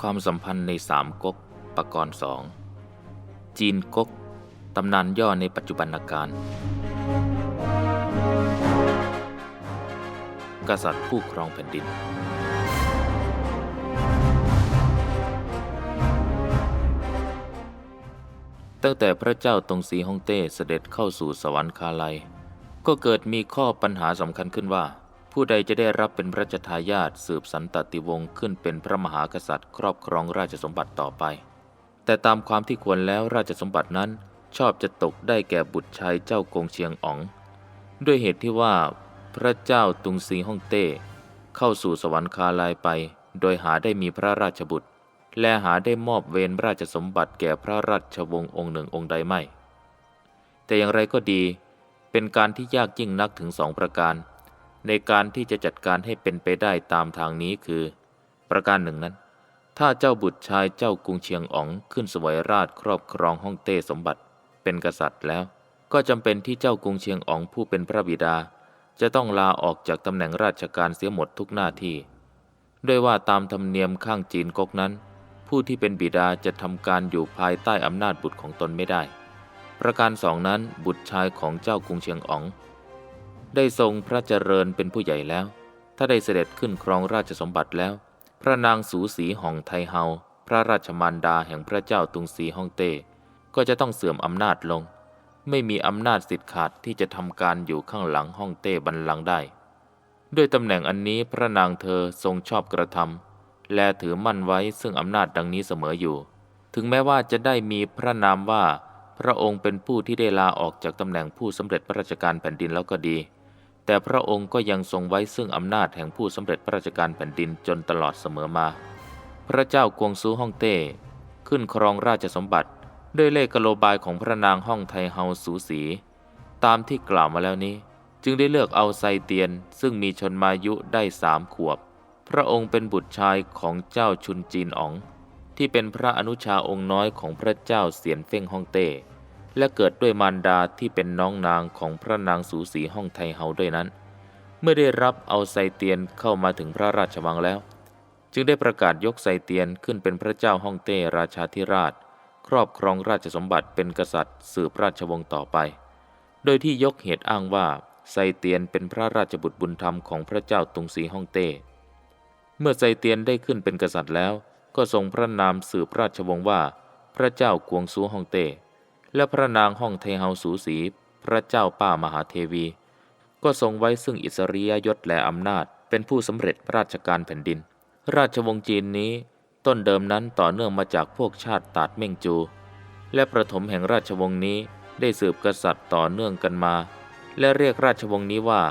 ความสัมพันธ์ในสามก๊กปกรณ์สองจีนก๊กตำนานย่อในปัจจุบันการ กษัตริย์ผู้ครองแผ่นดิน ตั้งแต่พระเจ้าตงสีฮ่องเต้เสด็จเข้าสู่สวรรคาลัย ก็เกิดมีข้อปัญหาสำคัญขึ้นว่า ผู้ใดจะได้รับเป็นพระราชทายาทสืบสันตติวงศ์ขึ้นเป็นพระมหากษัตริย์ ครอบครองราชสมบัติต่อไป แต่ตามความที่ควรแล้วราชสมบัตินั้นชอบจะตกได้แก่บุตรชายเจ้ากงเชียงอ๋อง ด้วยเหตุที่ว่า พระเจ้าตุงซีฮ่องเต้ เข้าสู่สวรรคาลายไป โดยหาได้มีพระราชบุตร และหาได้มอบเวรราชสมบัติแก่พระราชวงศ์องค์หนึ่งองค์ใดไม่ แต่อย่างไรก็ดี เป็นการที่ยากยิ่งนักถึงสองประการ ในการที่จะจัดการให้เป็นไปได้ตามทางนี้คือ ประการหนึ่งนั้น ถ้าเจ้าบุตรชายเจ้ากรุงเชียงอ๋องขึ้นสวยราชครอบครองฮ่องเต้สมบัติ เป็นกษัตริย์แล้ว ก็จำเป็นที่เจ้ากรุงเชียงอ๋องผู้เป็นพระบิดา จะต้องลาออกจากตำแหน่งราชการเสียหมดทุกหน้าที่ ด้วยว่าตามธรรมเนียมข้างจีนก๊กนั้น ผู้ที่เป็นบิดาจะทำการอยู่ภายใต้อำนาจบุตรของตนไม่ได้ ประการสองนั้นบุตรชายของเจ้ากรุงเชียงอ๋อง ได้ทรงพระเจริญเป็นผู้ใหญ่แล้ว ถ้าได้เสด็จขึ้นครองราชสมบัติแล้ว พระนางสูสีห่องไทเฮา พระราชมารดาแห่งพระเจ้าตุงสีฮ่องเต้ ก็จะต้องเสื่อมอำนาจลง ไม่มีอำนาจสิทธิ์ขาดที่จะทำการอยู่ข้างหลังฮ่องเต้บันลังได้ ด้วยตำแหน่งอันนี้พระนางเธอทรงชอบกระทำและถือมั่นไว้ซึ่งอำนาจดังนี้เสมออยู่ ถึงแม้ว่าจะได้มีพระนามว่าพระองค์เป็นผู้ที่ได้ลาออกจากตำแหน่งผู้สำเร็จพระราชการแผ่นดินแล้วก็ดี แต่พระองค์ก็ยังทรงไว้ซึ่งอำนาจแห่งผู้สำเร็จพระราชการแผ่นดินจนตลอดเสมอมา พระเจ้ากวงซูฮ่องเต้ ขึ้นครองราชสมบัติด้วยเลขกโลบายของพระนางฮ่องไทเฮาสูสี ตามที่กล่าวมาแล้วนี้ จึงได้เลือกเอาไซเตียน ซึ่งมีชนมายุได้สามขวบ พระองค์เป็นบุตรชายของเจ้าชุนจีนอ๋อง ที่เป็นพระอนุชาองค์น้อยของพระเจ้าเสียนเฟ่งฮ่องเต้ และเกิดด้วยมารดาที่เป็นน้องนางของพระนางสูสีฮ่องไทเฮาด้วยนั้น เมื่อได้รับเอาไซเตียนเข้ามาถึงพระราชวังแล้ว จึงได้ประกาศยกไซเตียนขึ้นเป็นพระเจ้าฮ่องเต้ราชาธิราช ครอบครองราชสมบัติเป็นกษัตริย์สืบราชวงศ์ต่อไป โดยที่ยกเหตุอ้างว่าไซเตียนเป็นพระราชบุตรบุญธรรมของพระเจ้าตุงสีฮ่องเต้ เมื่อไซเตียนได้ขึ้นเป็นกษัตริย์แล้ว ก็ทรงพระนามสืบราชวงศ์ว่า พระเจ้ากวงซูฮ่องเต้ และพระนางฮ่องเทเฮาสูสี พระเจ้าป้ามหาเทวี ก็ทรงไว้ซึ่งอิสริยยศและอำนาจ เป็นผู้สำเร็จราชการแผ่นดิน ราชวงศ์จีนนี้ ต้นเดิมนั้นต่อเนื่องมาจากพวกชาติตาดเม่งจู และประถมแห่งราชวงศ์นี้ได้สืบกษัตริย์ต่อเนื่องกันมา และเรียกราชวงศ์นี้ว่า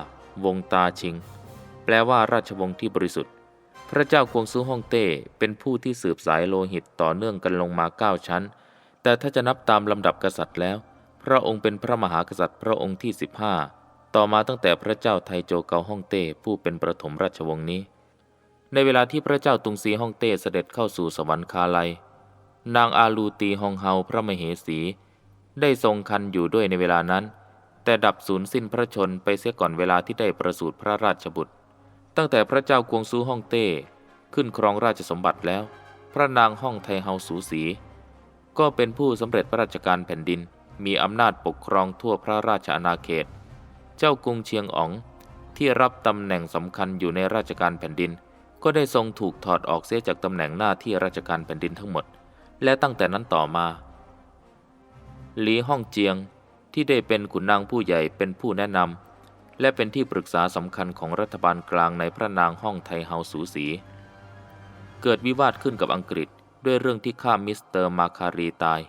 วงตาชิง แปลว่าราชวงศ์ที่บริสุทธิ์ พระเจ้ากวงซูฮ่องเต้เป็นผู้ที่สืบสายโลหิตต่อเนื่องกันลงมาเก้าชั้น แต่ถ้าจะนับตามลำดับกษัตริย์แล้ว พระองค์เป็นพระมหากษัตริย์พระองค์ที่ 15 ต่อมาตั้งแต่พระเจ้าไทโจเกาฮ่องเต้ผู้เป็นประถมราชวงศ์นี้ ในเวลาที่พระเจ้าตุงซีฮ่องเต้เสด็จเข้าสู่สวรรคาลัย นางอาลูตีฮองเฮาพระมเหสี ได้ทรงคันอยู่ด้วยในเวลานั้น แต่ดับสูญสิ้นพระชนไปเสียก่อนเวลาที่ได้ประสูติพระราชบุตร ตั้งแต่พระเจ้ากวงซูฮ่องเต้ขึ้นครองราชสมบัติแล้ว พระนางฮ่องไทเฮาสูสี ก็เป็นผู้สำเร็จพระราชการแผ่นดิน มีอำนาจปกครองทั่วพระราชอาณาเขต เจ้ากรุงเชียงอ๋อง ที่รับตำแหน่งสำคัญอยู่ในราชการแผ่นดิน ก็ได้ทรงถูกถอดออกเสียจากตำแหน่งหน้าที่ราชการแผ่นดินทั้งหมด และตั้งแต่นั้นต่อมา หลีฮ่องเจียงที่ได้เป็นขุนนางผู้ใหญ่เป็นผู้แนะนำและเป็นที่ปรึกษาสำคัญของรัฐบาลกลางในพระนางฮ่องไทเฮาสูสี เกิดวิวาทขึ้นกับอังกฤษ ด้วยเรื่องที่ฆ่ามิสเตอร์มาคารีตาย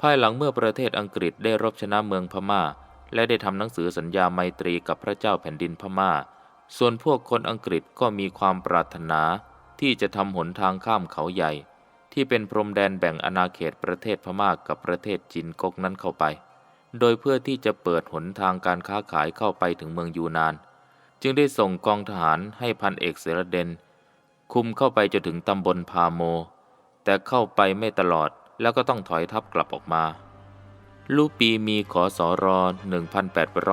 ภายหลังเมื่อประเทศอังกฤษได้รบชนะเมืองพม่า และได้ทำหนังสือสัญญาไมตรีกับพระเจ้าแผ่นดินพม่า ส่วนพวกคนอังกฤษก็มีความปรารถนาที่จะทำหนทางข้ามเขาใหญ่ ที่เป็นพรมแดนแบ่งอาณาเขตประเทศพม่ากับประเทศจีนก๊กนั้นเข้าไป โดยเพื่อที่จะเปิดหนทางการค้าขายเข้าไปถึงเมืองยูนาน จึงได้ส่งกองทหารให้พันเอกเสรเดนคุมเข้าไปจนถึงตำบลพาโม แต่เข้าไปไม่ตลอดแล้วก็ต้องถอยทัพกลับออกมา ลูปีมีขอสอรอ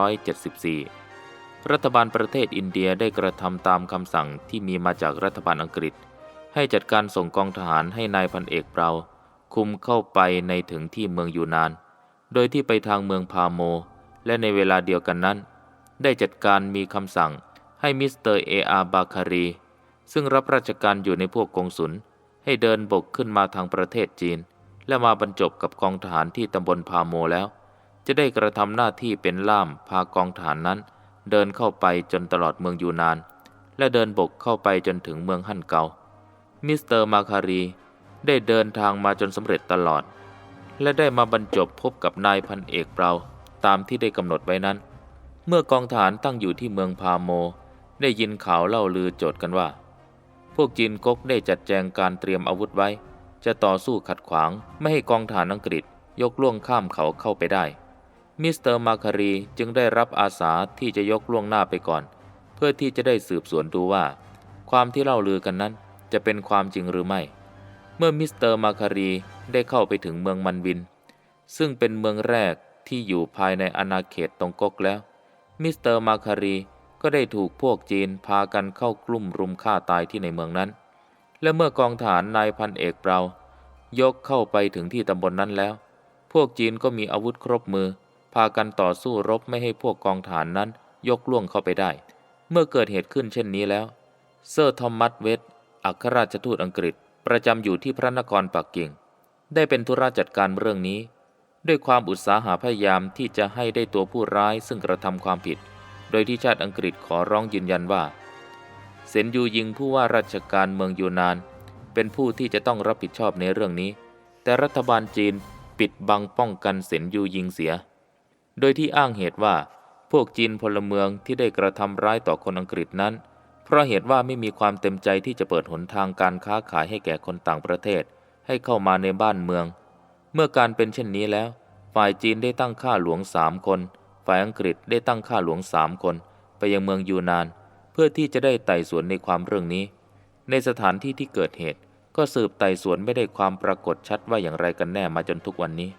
1874 รัฐบาลประเทศอินเดียได้กระทำตามคำสั่งที่มีมาจากรัฐบาลอังกฤษ ให้จัดการส่งกองทหารให้นายพันเอกเปราคุมเข้าไปในถึงที่เมืองยูนาน โดยที่ไปทางเมืองพาโม และในเวลาเดียวกันนั้น ได้จัดการมีคำสั่งให้มิสเตอร์เออาบาคารี ซึ่งรับราชการอยู่ในพวกกองสุล ให้เดินบกขึ้นมาทางประเทศจีน และมาบรรจบกับกองทหารที่ตำบลพาโมแล้ว จะได้กระทำหน้าที่เป็นล่ามพากองทหารนั้น เดินเข้าไปจนตลอดเมืองยูนาน และเดินบกเข้าไปจนถึงเมืองฮั่นเกา มิสเตอร์มาคารี ได้เดินทางมาจนสำเร็จตลอด และได้มาบรรจบพบกับนายพันเอกเปราตามที่ได้กำหนดไว้นั้น เมื่อกองทหารตั้งอยู่ที่เมืองพาโม ได้ยินข่าวเล่าลือโจทย์กันว่า พวกจีนก๊กได้จัดแจงการเตรียมอาวุธไว้ จะต่อสู้ขัดขวางไม่ให้กองทหารอังกฤษยกล่วงข้ามเขาเข้าไปได้ มิสเตอร์มาคารีจึงได้รับอาสาที่จะยกล่วงหน้าไปก่อน เพื่อที่จะได้สืบสวนดูว่า ความที่เล่าลือกันนั้นจะเป็นความจริงหรือไม่ เมื่อมิสเตอร์มาคารีได้เข้าไปถึงเมืองมันวิน ซึ่งเป็นเมืองแรกที่อยู่ภายในอาณาเขตตรงก๊กแล้ว มิสเตอร์มาคารี ก็ได้ถูกพวกจีนพากันเข้ากลุ่มรุมฆ่าตายที่ในเมืองนั้น และเมื่อกองฐานนายพันเอกเปรายกเข้าไปถึงที่ตำบลนนั้นแล้ว พวกจีนก็มีอาวุธครบมือ พากันต่อสู้รบไม่ให้พวกกองฐานนั้นยกล่วงเข้าไปได้ เมื่อเกิดเหตุขึ้นเช่นนี้แล้ว เซอร์ทอมมัสเวสอัครราชทูตอังกฤษประจำอยู่ที่พระนครปักกิ่ง ได้เป็นธุระจัดการเรื่องนี้ ด้วยความอุตสาหะพยายามที่จะให้ได้ตัวผู้ร้ายซึ่งกระทำความผิด โดยที่ชาติอังกฤษขอร้องยืนยันว่า เซนยูยิงผู้ว่าราชการเมืองยูนาน เป็นผู้ที่จะต้องรับผิดชอบในเรื่องนี้ แต่รัฐบาลจีนปิดบังป้องกันเซนยูยิงเสีย โดยที่อ้างเหตุว่าพวกจีนพลเมืองที่ได้กระทำร้ายต่อคนอังกฤษนั้น เพราะเหตุว่าไม่มีความเต็มใจที่จะเปิดหนทางการค้าขายให้แก่คนต่างประเทศ ให้เข้ามาในบ้านเมือง เมื่อการเป็นเช่นนี้แล้ว ฝ่ายจีนได้ตั้งข้าหลวงสามคน ฝ่ายอังกฤษได้ตั้งข้าหลวงสามคน ไปยังเมืองยูนาน เพื่อที่จะได้ไต่สวนในความเรื่องนี้ ในสถานที่ที่เกิดเหตุ ก็สืบไต่สวนไม่ได้ความปรากฏชัดว่าอย่างไรกันแน่มาจนทุกวันนี้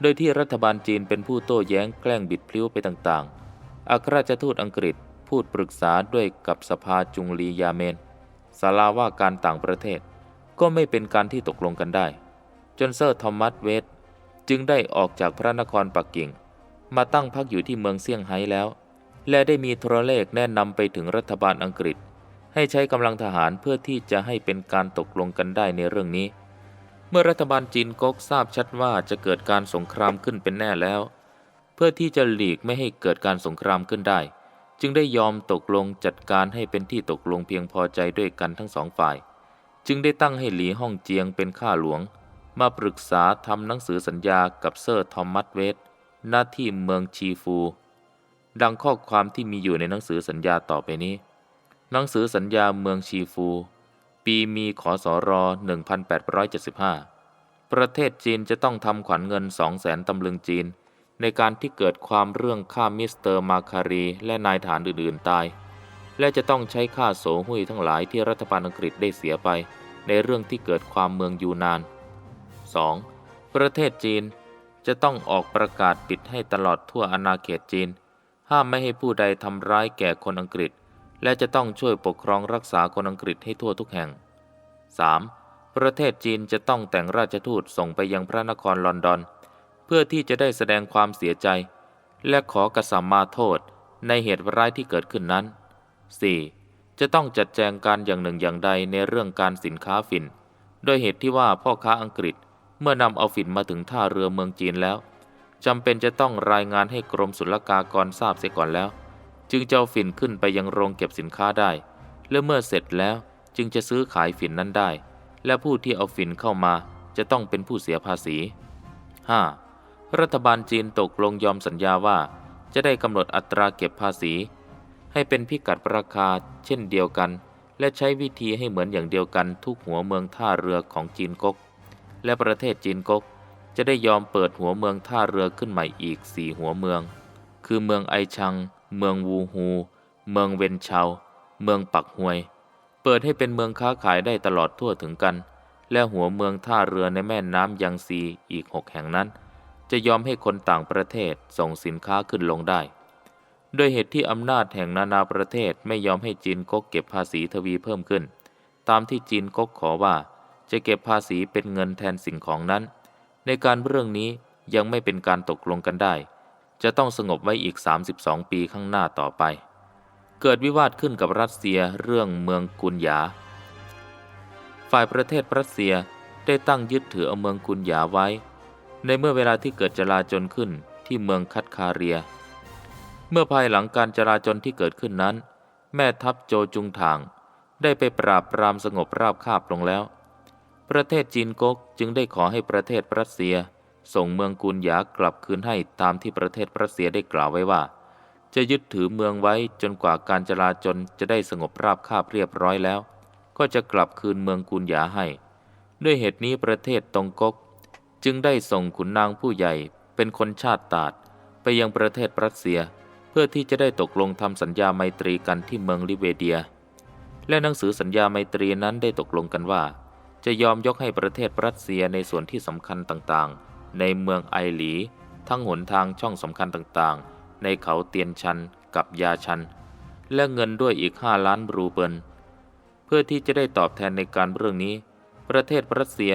โดยที่รัฐบาลจีนเป็นผู้โต้แย้งแกล้งบิดพลิ้วไปต่างๆ อัครราชทูตอังกฤษพูดปรึกษาด้วยกับสภาจุงลียาเมนสาราว่าการต่างประเทศ ก็ไม่เป็นการที่ตกลงกันได้ จนเซอร์ทอมัสเวสจึงได้ออกจากพระนครปักกิ่ง มาตั้งพักอยู่ที่เมืองเซี่ยงไฮ้แล้ว และได้มีโทรเลขแนะนำไปถึงรัฐบาลอังกฤษ ให้ใช้กำลังทหารเพื่อที่จะให้เป็นการตกลงกันได้ในเรื่องนี้ เมื่อรัฐบาลจีนก๊กทราบชัดว่าจะเกิดการสงครามขึ้นเป็นแน่แล้ว เพื่อที่จะหลีกไม่ให้เกิดการสงครามขึ้นได้ จึงได้ยอมตกลงจัดการให้เป็นที่ตกลงเพียงพอใจด้วยกันทั้งสองฝ่าย จึงได้ตั้งให้หลีฮ่องเจียงเป็นข้าหลวง มาปรึกษาทำหนังสือสัญญากับเซอร์ทอมัสเวส หน้าที่เมืองชีฟู ดังข้อความที่มีอยู่ในหนังสือสัญญาต่อไปนี้ หนังสือสัญญาเมืองชีฟู ปีมีขอสอรอ1875 ประเทศจีนจะต้องทำขวัญเงิน 200,000ตำลึงจีน ในการที่เกิดความเรื่องฆ่ามิสเตอร์มาคารีและนายฐานอื่นๆตาย และจะต้องใช้ค่าโสหุยทั้งหลายที่รัฐบาลอังกฤษได้เสียไป ในเรื่องที่เกิดความเมืองยูนาน 2. ประเทศจีน จะต้องออกประกาศปิดให้ตลอดทั่วอาณาเขตจีน ห้ามไม่ให้ผู้ใดทำร้ายแก่คนอังกฤษ และจะต้องช่วยปกครองรักษาคนอังกฤษให้ทั่วทุกแห่ง 3. ประเทศจีนจะต้องแต่งราชทูตส่งไปยังพระนครลอนดอน เพื่อที่จะได้แสดงความเสียใจ และขอกระสัมมาโทษในเหตุร้ายที่เกิดขึ้นนั้น 4. จะต้องจัดแจงการอย่างหนึ่งอย่างใดในเรื่องการสินค้าฝิ่น โดยเหตุที่ว่าพ่อค้าอังกฤษ เมื่อนำเอาฝิ่นมาถึงท่าเรือเมืองจีนแล้วจำเป็นจะต้องรายงานให้กรมศุลกากรทราบเสียก่อนแล้ว จึงจะเอาฝิ่นขึ้นไปยังโรงเก็บสินค้าได้ และเมื่อเสร็จแล้วจึงจะซื้อขายฝิ่นนั้นได้ และผู้ที่เอาฝิ่นเข้ามาจะต้องเป็นผู้เสียภาษี 5. รัฐบาลจีนตกลงยอมสัญญาว่า จะได้กำหนดอัตราเก็บภาษี ให้เป็นพิกัดราคาเช่นเดียวกัน และใช้วิธีให้เหมือนอย่างเดียวกันทุกหัวเมืองท่าเรือของจีนก๊ก และประเทศจีนก๊กจะได้ยอมเปิดหัวเมืองท่าเรือขึ้นใหม่อีกสี่หัวเมือง คือเมืองไอชัง เมืองวูฮู เมืองเวนเชาเมืองปักหวย เปิดให้เป็นเมืองค้าขายได้ตลอดทั่วถึงกัน และหัวเมืองท่าเรือในแม่น้ำยังซีอีกหกแห่งนั้น จะยอมให้คนต่างประเทศส่งสินค้าขึ้นลงได้ด้วยเหตุที่อำนาจแห่งนานาประเทศไม่ยอมให้จีนก๊กเก็บภาษีทวีเพิ่มขึ้น ตามที่จีนก๊กขอว่า จะเก็บภาษีเป็นเงินแทนสิ่งของนั้น ในการเรื่องนี้ยังไม่เป็นการตกลงกันได้ จะต้องสงบไว้อีก 32 ปีข้างหน้าต่อไป เกิดวิวาทขึ้นกับรัสเซียเรื่องเมืองกุนหยา ฝ่ายประเทศรัสเซียได้ตั้งยึดถือเอาเมืองกุนหยาไว้ ในเมื่อเวลาที่เกิดจลาจลขึ้นที่เมืองคัตคาเรีย เมื่อภายหลังการจลาจลที่เกิดขึ้นนั้น แม่ทัพโจจุงทาง ได้ไปปราบปรามสงบราบคาบลงแล้ว ประเทศจีนก๊กจึงได้ขอให้ประเทศรัสเซีย ส่งเมืองกุนยากลับคืนให้ตามที่ประเทศรัสเซียได้กล่าวไว้ว่า จะยึดถือเมืองไว้จนกว่าการจลาจลจะได้สงบราบคาบเรียบร้อยแล้ว ก็จะกลับคืนเมืองกุนยาให้ ด้วยเหตุนี้ประเทศตงก๊กจึงได้ส่งขุนนางผู้ใหญ่เป็นคนชาติตาดไปยังประเทศรัสเซีย เพื่อที่จะได้ตกลงทำสัญญาไมตรีกันที่เมืองลิเวเดีย และหนังสือสัญญาไมตรีนั้นได้ตกลงกันว่า จะยอมยกให้ประเทศรัสเซียในส่วนที่สำคัญต่างๆ ในเมืองไอหลี ทั้งหนทางช่องสำคัญต่างๆ ในเขาเตียนชันกับยาชัน และเงินด้วยอีกห้าล้านรูเบิลเพื่อที่จะได้ตอบแทนในการเรื่องนี้ ประเทศรัสเซีย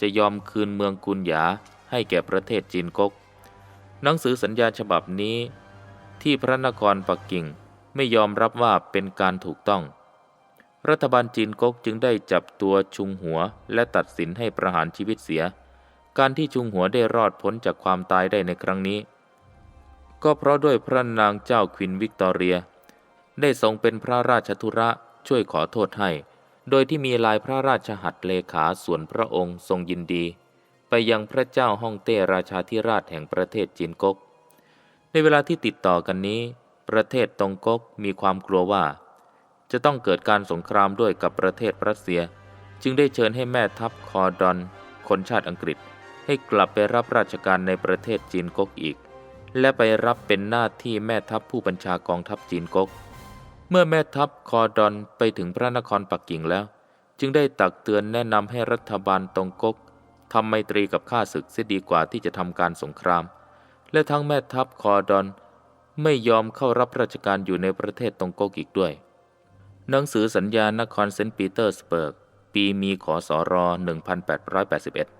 จะยอมคืนเมืองกุนหยาให้แก่ประเทศจีนก๊กหนังสือสัญญาฉบับนี้ ที่พระนครปักกิ่งไม่ยอมรับว่าเป็นการถูกต้อง รัฐบาลจีนก๊กจึงได้จับตัวชุงหัวและตัดสินให้ประหารชีวิตเสีย การที่ชุงหัวได้รอดพ้นจากความตายได้ในครั้งนี้ ก็เพราะด้วยพระนางเจ้าควินวิกตอเรีย ได้ทรงเป็นพระราชธุระช่วยขอโทษให้ โดยที่มีลายพระราชหัตถเลขาส่วนพระองค์ทรงยินดี ไปยังพระเจ้าฮ่องเต้ราชาธิราชแห่งประเทศจีนก๊ก ในเวลาที่ติดต่อกันนี้ ประเทศตงก๊กมีความกลัวว่า จะต้องเกิดการสงครามด้วยกับประเทศรัสเซีย จึงได้เชิญให้แม่ทัพคอดอน คนชาติอังกฤษ ให้กลับไปรับราชการในประเทศจีนก๊กอีก และไปรับเป็นหน้าที่แม่ทัพผู้บัญชากองทัพจีนก๊ก เมื่อแม่ทัพคอดอนไปถึงพระนครปักกิ่งแล้ว จึงได้ตักเตือนแนะนำให้รัฐบาลตงก๊กทำไมตรีกับข้าศึกเสียดีกว่าที่จะทำการสงคราม และทั้งแม่ทัพคอดอน ไม่ยอมเข้ารับราชการอยู่ในประเทศตงโกกอีกด้วย หนังสือสัญญานครเซนต์ปีเตอร์สเบิร์ก ปีมีขอสอรอ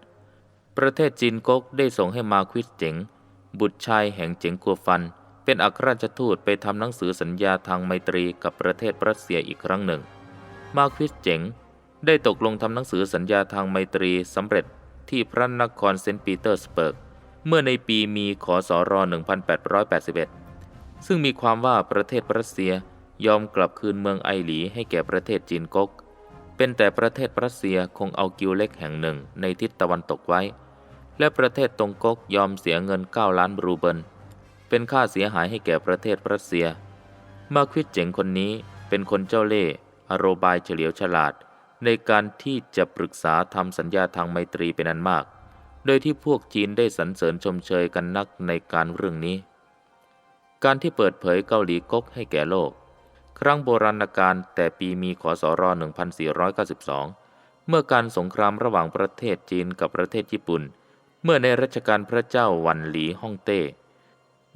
1881 ประเทศจีนก๊กได้ส่งให้มาควิสเจ๋ง บุตรชายแห่งเจ๋งกัวฟัน เป็นอัครราชทูตไปทำหนังสือสัญญาทางไมตรีกับประเทศรัสเซียอีกครั้งหนึ่ง มาควิสเจ๋ง ได้ตกลงทำหนังสือสัญญาทางไมตรีสำเร็จที่พระนครเซนต์ปีเตอร์สเบิร์ก เมื่อในปีมีขอสอร1881 ซึ่งมีความว่าประเทศรัสเซีย ยอมกลับคืนเมืองไอหลีให้แก่ประเทศจีนก๊ก เป็นแต่ประเทศรัสเซียคงเอากิวเล็กแห่งหนึ่งในทิศตะวันตกไว้ และประเทศตรงก๊กยอมเสียเงิน 9 ล้านรูเบิล เป็นค่าเสียหายให้แก่ประเทศรัสเซีย มาควิดเจ๋งคนนี้เป็นคนเจ้าเล่ห์อโรบายเฉลียวฉลาด ในการที่จะปรึกษาทำสัญญาทางไมตรีเป็นอันมาก โดยที่พวกจีนได้สรรเสริญชมเชยกันนักในการเรื่องนี้ การที่เปิดเผยเกาหลีก๊กให้แก่โลก ครั้งโบราณกาลแต่ปีมีขศร1492 เมื่อการสงครามระหว่างประเทศจีนกับประเทศญี่ปุ่น เมื่อในรัชกาลพระเจ้าวันหลีฮ่องเต้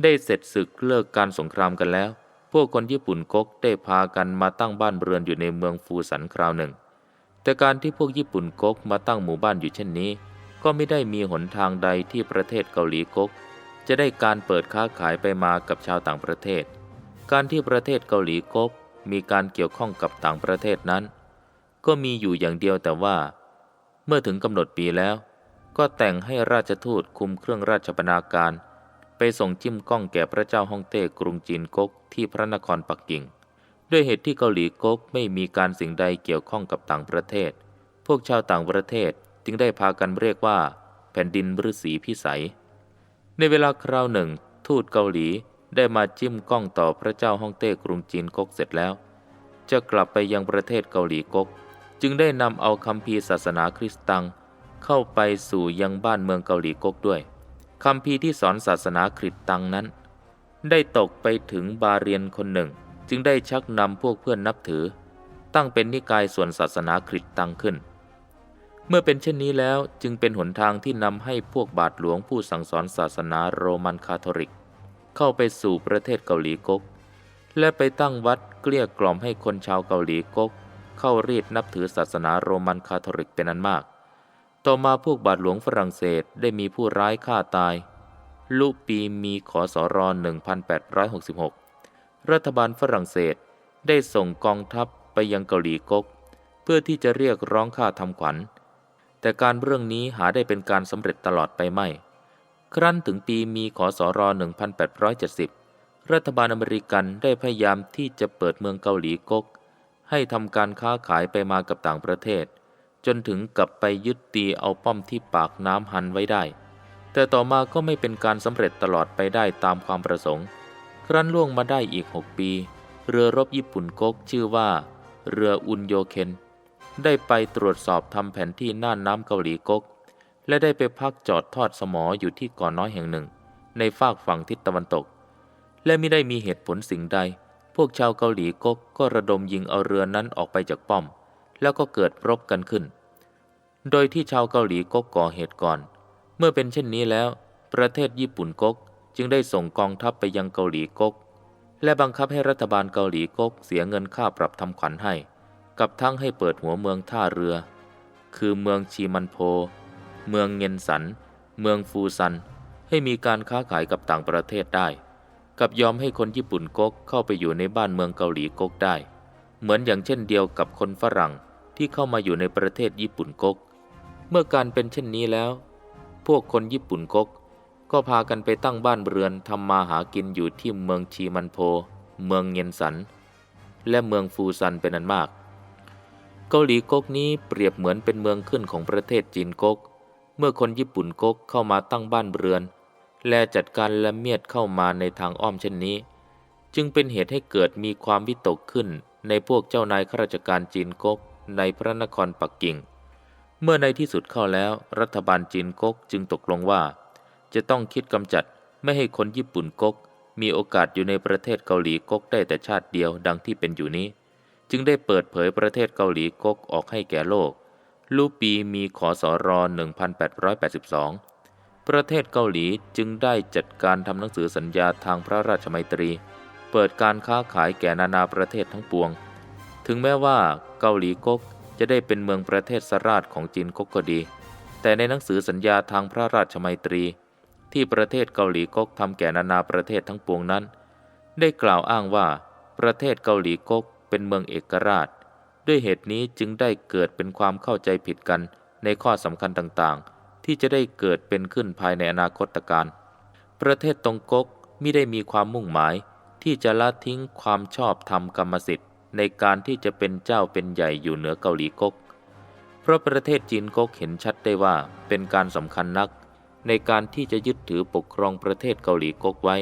ได้เสร็จศึกเลิกการสงครามกันแล้ว พวกคนญี่ปุ่นก๊กได้พากันมาตั้งบ้านเรือนอยู่ในเมืองฟูสันคราวหนึ่ง แต่การที่พวกญี่ปุ่นก๊กมาตั้งหมู่บ้านอยู่เช่นนี้ ก็ไม่ได้มีหนทางใดที่ประเทศเกาหลีก๊กจะได้การเปิดค้าขายไปมากับชาวต่างประเทศ การที่ประเทศเกาหลีก๊กมีการเกี่ยวข้องกับต่างประเทศนั้น ก็มีอยู่อย่างเดียวแต่ว่า เมื่อถึงกำหนดปีแล้ว ก็แต่งให้ราชทูตคุมเครื่องราชบรรณาการ ไปส่งจิ้มก้องแก่พระเจ้าฮ่องเต้กรุงจีนก๊กที่พระนครปักกิ่ง ด้วยเหตุที่เกาหลีก๊กไม่มีการสิ่งใดเกี่ยวข้องกับต่างประเทศ พวกชาวต่างประเทศจึงได้พากันเรียกว่า แผ่นดินฤษีพิสัย ในเวลาคราวหนึ่ง ทูตเกาหลี ได้มาจิ้มกล้องต่อพระเจ้าฮ่องเต้กรุงจีนก๊กเสร็จแล้ว จะกลับไปยังประเทศเกาหลีก๊กจึงได้นำเอาคำพีศาสนาคริสต์ตัง เข้าไปสู่ยังบ้านเมืองเกาหลีก๊กด้วยคำพีที่สอนศาสนาคริสต์ตังนั้น ได้ตกไปถึงบาเรียนคนหนึ่ง จึงได้ชักนำพวกเพื่อนนับถือ ตั้งเป็นนิกายส่วนศาสนาคริสต์ตั้งขึ้น เมื่อเป็นเช่นนี้แล้วจึงเป็นหนทางที่นำให้พวกบาทหลวงผู้สั่งสอนศาสนาโรมันคาทอลิก เข้าไปสู่ประเทศเกาหลีก๊กและไปตั้งวัดเกลี้ยกล่อมให้คนชาวเกาหลีก๊กเข้ารีดนับถือศาสนาโรมันคาทอลิกเป็นอันมาก ต่อมาพวกบาทหลวงฝรั่งเศสได้มีผู้ร้ายฆ่าตาย ลุปีมีขอสอรอ1866 รัฐบาลฝรั่งเศสได้ส่งกองทัพไปยังเกาหลีก๊กเพื่อที่จะเรียกร้องค่าทำขวัญ แต่การเรื่องนี้หาได้เป็นการสำเร็จตลอดไปไม่ ครั้นถึงปีมีขอสอรอ1870 รัฐบาลอเมริกันได้พยายามที่จะเปิดเมืองเกาหลีก๊ก ให้ทำการค้าขายไปมากับต่างประเทศ จนถึงกับไปยึดตีเอาป้อมที่ปากน้ำฮันไว้ได้ แต่ต่อมาก็ไม่เป็นการสำเร็จตลอดไปได้ตามความประสงค์ ครั้นล่วงมาได้อีก 6 ปี เรือรบญี่ปุ่นก๊กชื่อว่า เรืออุนโยเคนได้ไปตรวจสอบทำแผนที่น่านน้ำเกาหลีก๊ก และได้ไปพักจอดทอดสมออยู่ที่เก่อนน้อยแห่งหนึ่ง ในฝากฝั่งทิศตะวันตก และไม่ได้มีเหตุผลสิ่งใด พวกชาวเกาหลีก๊กก็ระดมยิงเอาเรือนั้นออกไปจากป้อม แล้วก็เกิดรบกันขึ้น โดยที่ชาวเกาหลีก๊กก่อเหตุก่อน เมื่อเป็นเช่นนี้แล้ว ประเทศญี่ปุ่นก๊กจึงได้ส่งกองทัพไปยังเกาหลีก๊กและบังคับให้รัฐบาลเกาหลีก๊กเสียเงินค่าปรับทำขวัญให้ กับทั้งให้เปิดหัวเมืองท่าเรือ คือเมืองชีมันโพ เมืองเงียนสัน เมืองฟูซัน ให้มีการค้าขายกับต่างประเทศได้ กับยอมให้คนญี่ปุ่นก๊กเข้าไปอยู่ในบ้านเมืองเกาหลีก๊กได้ เหมือนอย่างเช่นเดียวกับคนฝรั่งที่เข้ามาอยู่ในประเทศญี่ปุ่นก๊กเมื่อการเป็นเช่นนี้แล้ว พวกคนญี่ปุ่นก๊กก็พากันไปตั้งบ้านเรือนทำมาหากินอยู่ที่เมืองชีมันโพ เมืองเงียนสัน และเมืองฟูซันเป็นอันมาก เกาหลีก๊กนี้เปรียบเหมือนเป็นเมืองขึ้นของประเทศจีนก๊ก เมื่อคนญี่ปุ่นก๊กเข้ามาตั้งบ้านเรือน และจัดการละเมียดเข้ามาในทางอ้อมเช่นนี้ จึงเป็นเหตุให้เกิดมีความวิตกขึ้นในพวกเจ้านายข้าราชการจีนก๊กในพระนครปักกิ่ง เมื่อในที่สุดเข้าแล้ว รัฐบาลจีนก๊กจึงตกลงว่า จะต้องคิดกำจัดไม่ให้คนญี่ปุ่นก๊กมีโอกาสอยู่ในประเทศเกาหลีก๊กได้แต่ชาติเดียวดังที่เป็นอยู่นี้ จึงได้เปิดเผยประเทศเกาหลีก๊กออกให้แก่โลก ลูปีมีขอสอรอ1882 ประเทศเกาหลีจึงได้จัดการทำหนังสือสัญญาทางพระราชมัยตรี เปิดการค้าขายแก่นานาประเทศทั้งปวง ถึงแม้ว่าเกาหลีก๊กจะได้เป็นเมืองประเทศสราชของจีนก๊กก็ดี แต่ในหนังสือสัญญาทางพระราชมัยตรี ที่ประเทศเกาหลีก๊กทำแก่นานาประเทศทั้งปวงนั้น ได้กล่าวอ้างว่าประเทศเกาหลีก๊กเป็นเมืองเอกราช ด้วยเหตุนี้จึงได้เกิดเป็นความเข้าใจผิดกันในข้อสำคัญต่างๆ ที่จะได้เกิดเป็นขึ้นภายในอนาคตการ ประเทศตรงก๊กมิได้มีความมุ่งหมาย ที่จะละทิ้งความชอบธรรมกรรมสิทธิ์ ในการที่จะเป็นเจ้าเป็นใหญ่อยู่เหนือเกาหลีก๊กเพราะประเทศจีนก๊กเห็นชัดได้ว่าเป็นการสำคัญนัก ในการที่จะยึดถือปกครองประเทศเกาหลีก๊กไว้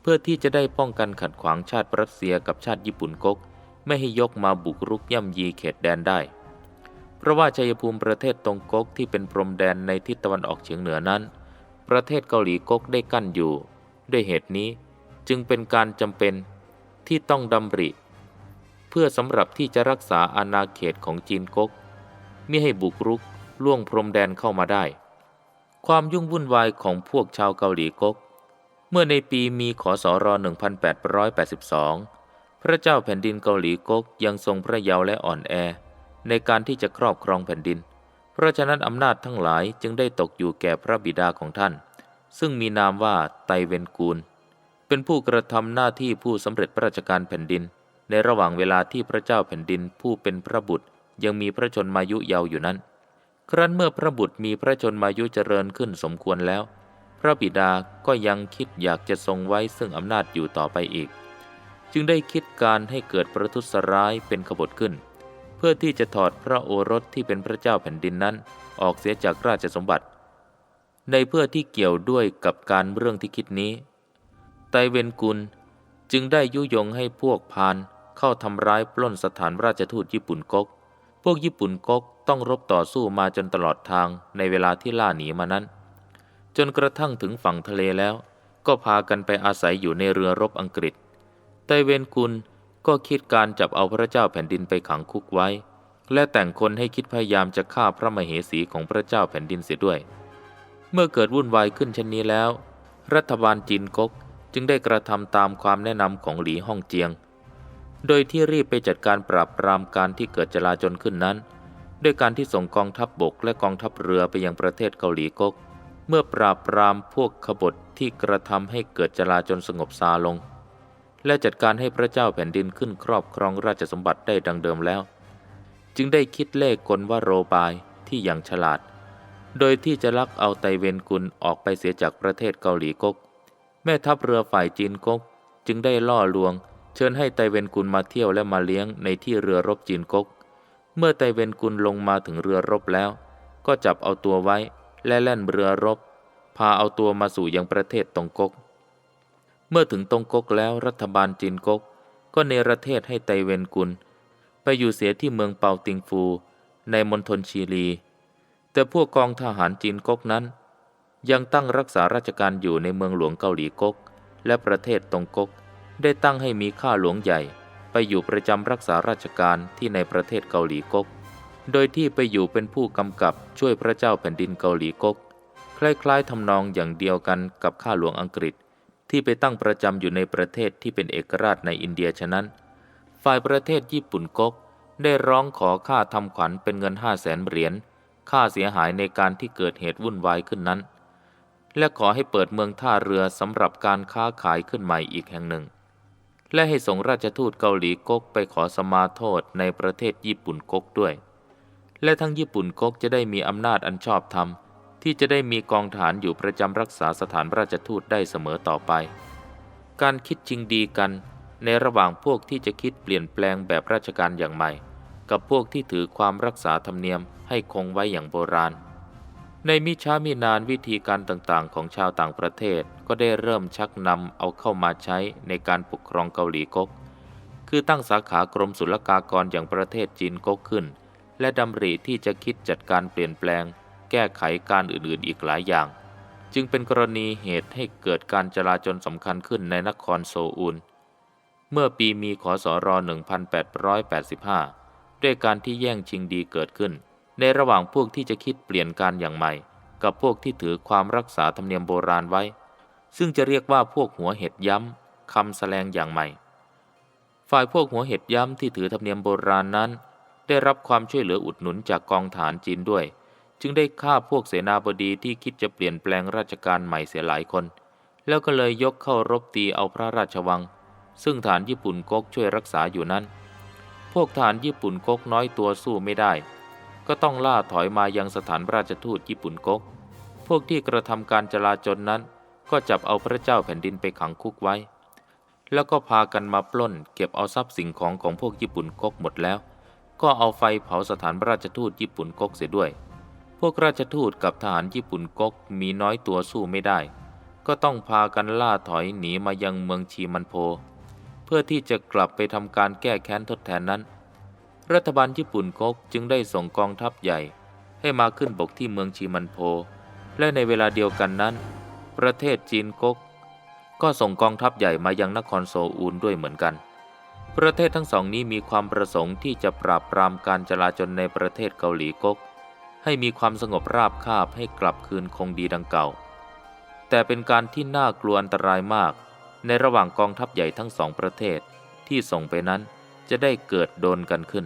เพื่อที่จะได้ป้องกันขัดขวางชาติรัสเซียกับชาติญี่ปุ่นก๊ก ไม่ให้ยกมาบุกรุกย่ำยีเขตแดนได้ เพราะว่าชัยภูมิประเทศตรงก๊กที่เป็นพรมแดนในทิศตะวันออกเฉียงเหนือนั้น ประเทศเกาหลีก๊กได้กั้นอยู่ ด้วยเหตุนี้จึงเป็นการจำเป็นที่ต้องดำริ เพื่อสำหรับที่จะรักษาอาณาเขตของจีนก๊กมิให้บุกรุกล่วงพรมแดนเข้ามาได้ ความยุ่งวุ่นวายของพวกชาวเกาหลีก๊กเมื่อในปีมีขอสอร1882 พระเจ้าแผ่นดินเกาหลีก๊กยังทรงพระเยาว์และอ่อนแอ ในการที่จะครอบครองแผ่นดิน เพราะฉะนั้นอำนาจทั้งหลายจึงได้ตกอยู่แก่พระบิดาของท่าน ซึ่งมีนามว่าไตเวนกูล เป็นผู้กระทำหน้าที่ผู้สำเร็จพระราชการแผ่นดิน ในระหว่างเวลาที่พระเจ้าแผ่นดินผู้เป็นพระบุตรยังมีพระชนมายุเยาว์อยู่นั้น ครั้นเมื่อพระบุตรมีพระชนมายุเจริญขึ้นสมควรแล้ว พระบิดาก็ยังคิดอยากจะทรงไว้ซึ่งอำนาจอยู่ต่อไปอีก จึงได้คิดการให้เกิดประทุษร้ายเป็นขบฏขึ้น เพื่อที่จะถอดพระโอรสที่เป็นพระเจ้าแผ่นดินนั้น ออกเสียจากราชสมบัติ ในเพื่อที่เกี่ยวด้วยกับการเรื่องที่คิดนี้ ไตเวนกุลจึงได้ยุยงให้พวกพานเข้าทำร้ายปล้นสถานราชทูตญี่ปุ่นก๊ก พวกญี่ปุ่นก๊กต้องรบต่อสู้มาจนตลอดทางในเวลาที่ล่าหนีมานั้น จนกระทั่งถึงฝั่งทะเลแล้ว ก็พากันไปอาศัยอยู่ในเรือรบอังกฤษ ไตเวนกุลก็คิดการจับเอาพระเจ้าแผ่นดินไปขังคุกไว้ และแต่งคนให้คิดพยายามจะฆ่าพระมเหสีของพระเจ้าแผ่นดินเสียด้วย เมื่อเกิดวุ่นวายขึ้นเช่นนี้แล้ว รัฐบาลจีนก๊กจึงได้กระทำตามความแนะนำของหลีฮ่องเจียง โดยที่รีบไปจัดการปราบปรามการที่เกิดจลาจลขึ้นนั้น ด้วยการที่ส่งกองทัพบบกและกองทัพเรือไปยังประเทศเกาหลีก๊กเมื่อปราบปรามพวกขบฏที่กระทำให้เกิดจลาจลสงบซาลง และจัดการให้พระเจ้าแผ่นดินขึ้นครอบครองราชสมบัติได้ดังเดิมแล้ว จึงได้คิดเลขกลว่าโรบายที่อย่างฉลาด โดยที่จะลักเอาไตเวนกุลออกไปเสียจากประเทศเกาหลีก๊กแม่ทัพเรือฝ่ายจีนก๊กจึงได้ล่อลวง เชิญให้ไตเวนกุลมาเที่ยวและมาเลี้ยงในที่เรือรบจีนก๊กเมื่อไตเวนกุลลงมาถึงเรือรบแล้ว ก็จับเอาตัวไว้และแล่นเรือรบ พาเอาตัวมาสู่ยังประเทศตงก๊ก เมื่อถึงตงก๊กแล้วรัฐบาลจีนก๊ก ก็เนรเทศให้ไตเวนกุล ไปอยู่เสียที่เมืองเปาติงฟู ในมณฑลชีลี แต่พวกกองทหารจีนก๊กนั้น ยังตั้งรักษาราชการอยู่ในเมืองหลวงเกาหลีก๊ก และประเทศตงก๊ก ได้ตั้งให้มีข้าหลวงใหญ่ ไปอยู่ประจำรักษาราชการที่ในประเทศเกาหลีก๊ก โดยที่ไปอยู่เป็นผู้กำกับช่วยพระเจ้าแผ่นดินเกาหลีก๊ก คล้ายๆทำนองอย่างเดียวกันกับข้าหลวงอังกฤษ ที่ไปตั้งประจำอยู่ในประเทศที่เป็นเอกราชในอินเดียฉะนั้น ฝ่ายประเทศญี่ปุ่นก๊กได้ร้องขอค่าทำขวัญเป็นเงินห้าแสนเหรียญค่าเสียหายในการที่เกิดเหตุวุ่นวายขึ้นนั้น และขอให้เปิดเมืองท่าเรือสำหรับการค้าขายขึ้นใหม่อีกแห่งหนึ่ง และให้ส่งราชทูตเกาหลีก๊กไปขอสมาโทษในประเทศญี่ปุ่นก๊กด้วย และทั้งญี่ปุ่นก๊กจะได้มีอำนาจอันชอบธรรม ที่จะได้มีกองฐานอยู่ประจำรักษาสถานราชทูตได้เสมอต่อไป การคิดจริงดีกัน ในระหว่างพวกที่จะคิดเปลี่ยนแปลงแบบราชการอย่างใหม่ กับพวกที่ถือความรักษาธรรมเนียมให้คงไว้อย่างโบราณ ในมิช้ามีนานวิธีการต่างๆ ของชาวต่างประเทศก็ได้เริ่มชักนำเอาเข้ามาใช้ในการปกครองเกาหลีก๊กคือตั้งสาขากรมศุลกากรอย่างประเทศจีนก๊กขึ้น และดำริที่จะคิดจัดการเปลี่ยนแปลง แก้ไขการอื่นๆอีกหลายอย่าง จึงเป็นกรณีเหตุให้เกิดการจลาจลสำคัญขึ้นในนครโซอูลเมื่อปีมีขศร1885 ด้วยการที่แย่งชิงดีเกิดขึ้น ในระหว่างพวกที่จะคิดเปลี่ยนการอย่างใหม่ กับพวกที่ถือความรักษาธรรมเนียมโบราณไว้ ซึ่งจะเรียกว่าพวกหัวเห็ดย้ำคำแสลงอย่างใหม่ ฝ่ายพวกหัวเห็ดย้ำที่ถือธรรมเนียมโบราณนั้นได้รับความช่วยเหลืออุดหนุนจากกองฐานจีนด้วย จึงได้ฆ่าพวกเสนาบดีที่คิดจะเปลี่ยนแปลงราชการใหม่เสียหลายคน แล้วก็เลยยกเข้ารบตีเอาพระราชวัง ซึ่งฐานญี่ปุ่นก๊กช่วยรักษาอยู่นั้น พวกฐานญี่ปุ่นก๊กน้อยตัวสู้ไม่ได้ ก็ต้องล่าถอยมายังสถานราชทูตญี่ปุ่นก๊ก พวกที่กระทำการจลาจลนั้น ก็จับเอาพระเจ้าแผ่นดินไปขังคุกไว้ แล้วก็พากันมาปล้น เก็บเอาทรัพย์สิ่งของของพวกญี่ปุ่นก๊กหมดแล้ว ก็เอาไฟเผาสถานราชทูตญี่ปุ่นก๊กเสียด้วย พวกราชทูตกับทหารญี่ปุ่นก๊กมีน้อยตัวสู้ไม่ได้ ก็ต้องพากันล่าถอยหนีมายังเมืองชีมันโพ เพื่อที่จะกลับไปทำการแก้แค้นทดแทนนั้น รัฐบาลญี่ปุ่นก๊กจึงได้ส่งกองทัพใหญ่ ให้มาขึ้นบกที่เมืองชีมันโพ และในเวลาเดียวกันนั้น ประเทศจีนก๊กก็ส่งกองทัพใหญ่มายังนครโซอูลด้วยเหมือนกัน ประเทศทั้งสองนี้มีความประสงค์ที่จะปราบปรามการจลาจลในประเทศเกาหลีก๊ก ให้มีความสงบราบคาบให้กลับคืนคงดีดังเก่า แต่เป็นการที่น่ากลัวอันตรายมาก ในระหว่างกองทัพใหญ่ทั้งสองประเทศที่ส่งไปนั้นจะได้เกิดโดนกันขึ้น